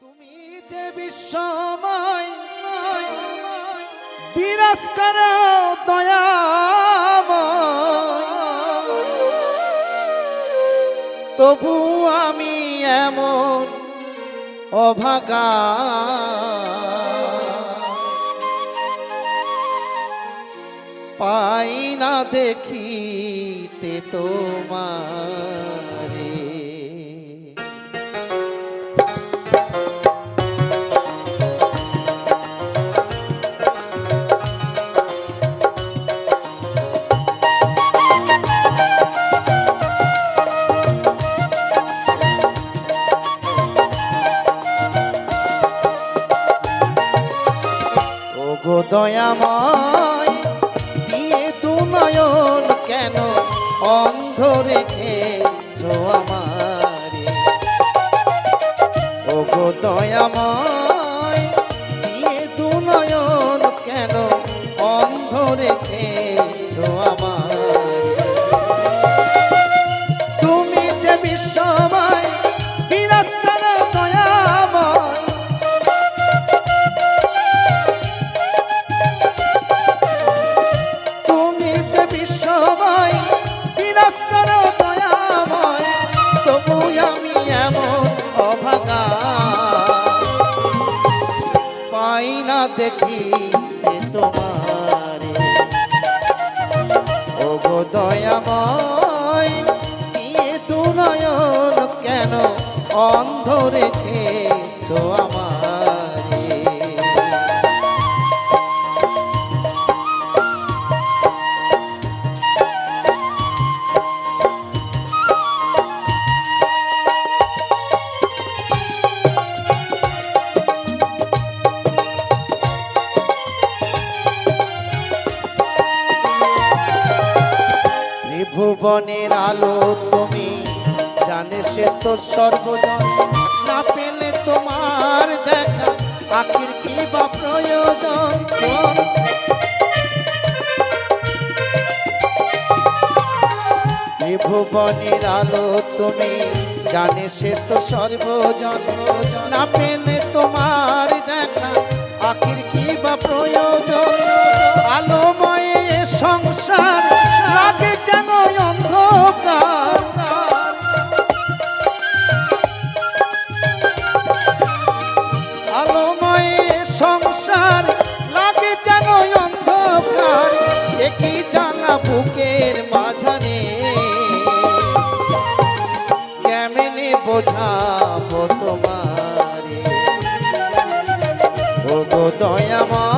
তুমি যে বিশ্বময় বিরাজ দয়াময়। তবু আমি এমন অভাগা। পাই না দেখিতে তোমারে। দয়াময় কেন অন্ধ রেখেছো আমারে। ও গো পাই না দেখি তোমার। ও গো দয়াময় কি তু নয়ন কেন অন্ধ রেখেছো ত্রিভুবনের আলো তুমি জানে সে তো সর্বজন না পেলে তোমার দেখা আখির কি বা প্রয়োজন ভুবনের আলো তুমি জানে সে তো সর্বজন। না পেলে তোমার দেখা আখির কি বা প্রয়োজন। ও দয়াময়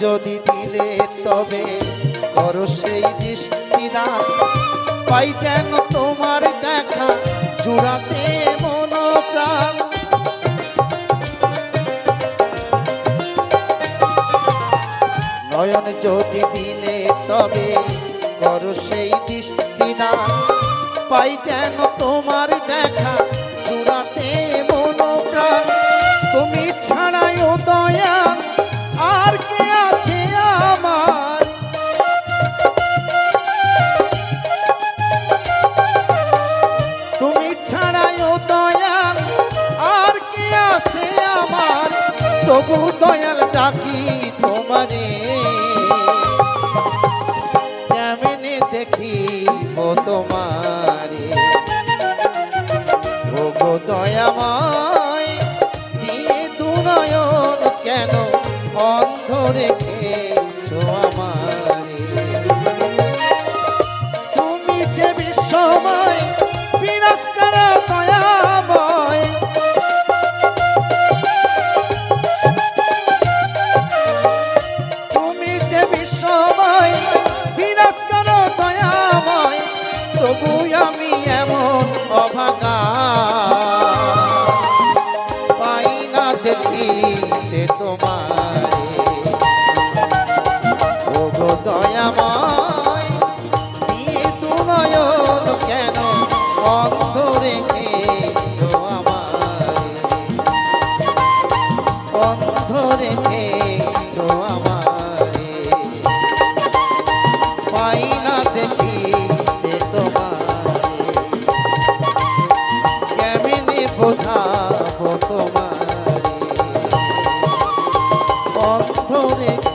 যদি দিলে তবে করো সেই দৃষ্টিদান। পাই যেন তোমার দেখা, জুড়াতে মন প্রাণ। নয়ন যদি দিলে তবে করো সেই দৃষ্টিদান। পাই যেন প্রভু দয়াল ডাকি তোমারে। কেমনে দেখি ও তোমারে। প্রভু দয়ামা দেখিতে তোমার ওগো দয়াময়, দিয়ে তু কেন অন্ধ রেখে আমার অন্ধ রেখে আমার পাই না দেখি morning.